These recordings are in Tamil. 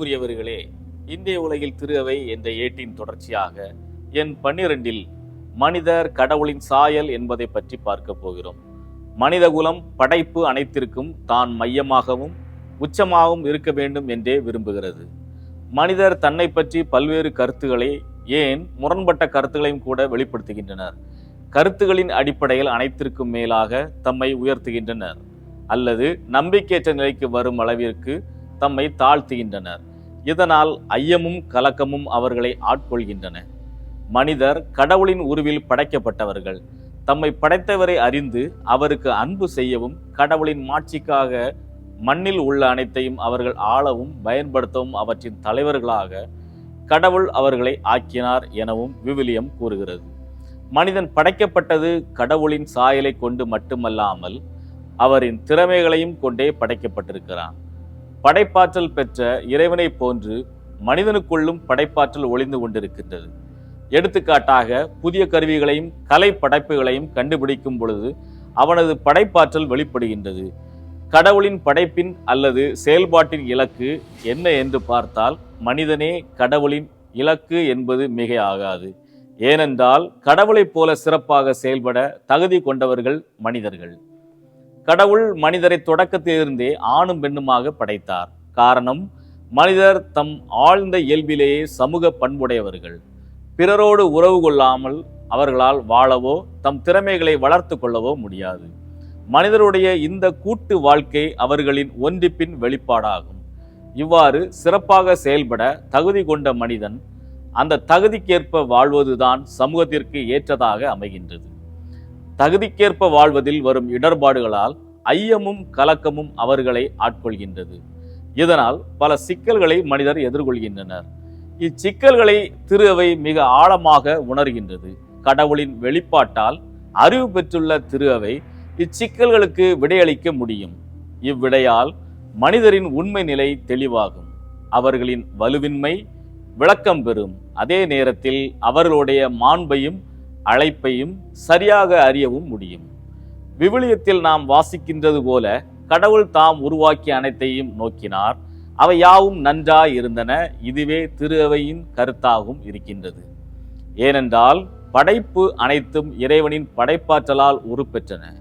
அன்புக்குரியவர்களே இந்திய உலகில் திரு அவை என்ற ஏட்டின் தொடர்ச்சியாக என் பன்னிரண்டில் மனிதர் கடவுளின் சாயல் என்பதை பற்றி பார்க்க போகிறோம். மனிதகுலம் படைப்பு அனைத்திற்கும் தான் மையமாகவும் உச்சமாகவும் இருக்க வேண்டும் என்றே விரும்புகிறது. மனிதர் தன்னை பற்றி பல்வேறு கருத்துக்களை ஏன் முரண்பட்ட கருத்துக்களையும் கூட வெளிப்படுத்துகின்றனர். கருத்துகளின் அடிப்படையில் அனைத்திற்கும் மேலாக தம்மை உயர்த்துகின்றனர் அல்லது நம்பிக்கையற்ற நிலைக்கு வரும் அளவிற்கு தம்மை தாழ்த்துகின்றனர். இதனால் ஐயமும் கலக்கமும் அவர்களை ஆட்கொள்கின்றன. மனிதர் கடவுளின் உருவில் படைக்கப்பட்டவர்கள். தம்மை படைத்தவரை அறிந்து அவருக்கு அன்பு செய்யவும் கடவுளின் மாட்சிக்காக மண்ணில் உள்ள அனைத்தையும் அவர்கள் ஆளவும் பயன்படுத்தவும் அவற்றின் தலைவர்களாக கடவுள் அவர்களை ஆக்கினார் எனவும் விவிலியம் கூறுகிறது. மனிதன் படைக்கப்பட்டது கடவுளின் சாயலை கொண்டு மட்டுமல்லாமல் அவரின் திறமைகளையும் கொண்டே படைக்கப்பட்டிருக்கிறான். படைப்பாற்றல் பெற்ற இறைவனைப் போன்று மனிதனுக்குள்ளும் படைப்பாற்றல் ஒளிந்து கொண்டிருக்கின்றது. எடுத்துக்காட்டாக புதிய கருவிகளையும் கலை படைப்புகளையும் கண்டுபிடிக்கும் பொழுது அவனது படைப்பாற்றல் வெளிப்படுகின்றது. கடவுளின் படைப்பின் அல்லது செயல்பாட்டின் இலக்கு என்ன என்று பார்த்தால் மனிதனே கடவுளின் இலக்கு என்பது மிக ஆகாது ஏனென்றால் கடவுளைப் போல சிறப்பாக செயல்பட தகுதி கொண்டவர்கள் மனிதர்கள். கடவுள் மனிதரை தொடக்கத்திலிருந்தே ஆணும் பெண்ணுமாக படைத்தார். காரணம் மனிதர் தம் ஆழ்ந்த இயல்பிலேயே சமூக பண்புடையவர்கள். பிறரோடு உறவு கொள்ளாமல் அவர்களால் வாழவோ தம் திறமைகளை வளர்த்து கொள்ளவோ முடியாது. மனிதருடைய இந்த கூட்டு வாழ்க்கை அவர்களின் ஒன்றிப்பின் வெளிப்பாடாகும். இவ்வாறு சிறப்பாக செயல்பட தகுதி கொண்ட மனிதன் அந்த தகுதிக்கேற்ப வாழ்வதுதான் சமூகத்திற்கு ஏற்றதாக அமைகின்றது. தகுதிக்கேற்ப வாழ்வதில் வரும் இடர்பாடுகளால் ஐயமும் கலக்கமும் அவர்களை ஆட்கொள்கின்றது. இதனால் பல சிக்கல்களை மனிதர் எதிர்கொள்கின்றனர். இச்சிக்கல்களை திரு அவை மிக ஆழமாக உணர்கின்றது. கடவுளின் வெளிப்பாட்டால் அறிவு பெற்றுள்ள திரு அவை இச்சிக்கல்களுக்கு விடையளிக்க முடியும். இவ்விடையால் மனிதரின் உண்மை நிலை தெளிவாகும். அவர்களின் வலுவின்மை விளக்கம் பெறும். அதே நேரத்தில் அவர்களுடைய மாண்பையும் அழைப்பையும் சரியாக அறியவும் முடியும். விவிலியத்தில் நாம் வாசிக்கின்றது போல கடவுள் தாம் உருவாக்கிய அனைத்தையும் நோக்கினார். அவை யாவும் நன்றாய் இருந்தன. இதுவே திரு அவையின் கருத்தாகவும் இருக்கின்றது. ஏனென்றால் படைப்பு அனைத்தும் இறைவனின் படைப்பாற்றலால் உருப்பெற்றன.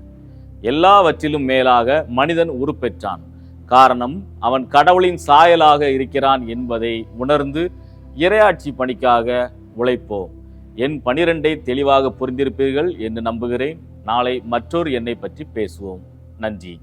எல்லாவற்றிலும் மேலாக மனிதன் உருப்பெற்றான். காரணம் அவன் கடவுளின் சாயலாக இருக்கிறான் என்பதை உணர்ந்து இரையாட்சி பணிக்காக உழைப்போம். என் பனிரெண்டை தெளிவாக புரிந்திருப்பீர்கள் என்று நம்புகிறேன். நாளை மற்றொரு எண்ணை பற்றி பேசுவோம். நன்றி.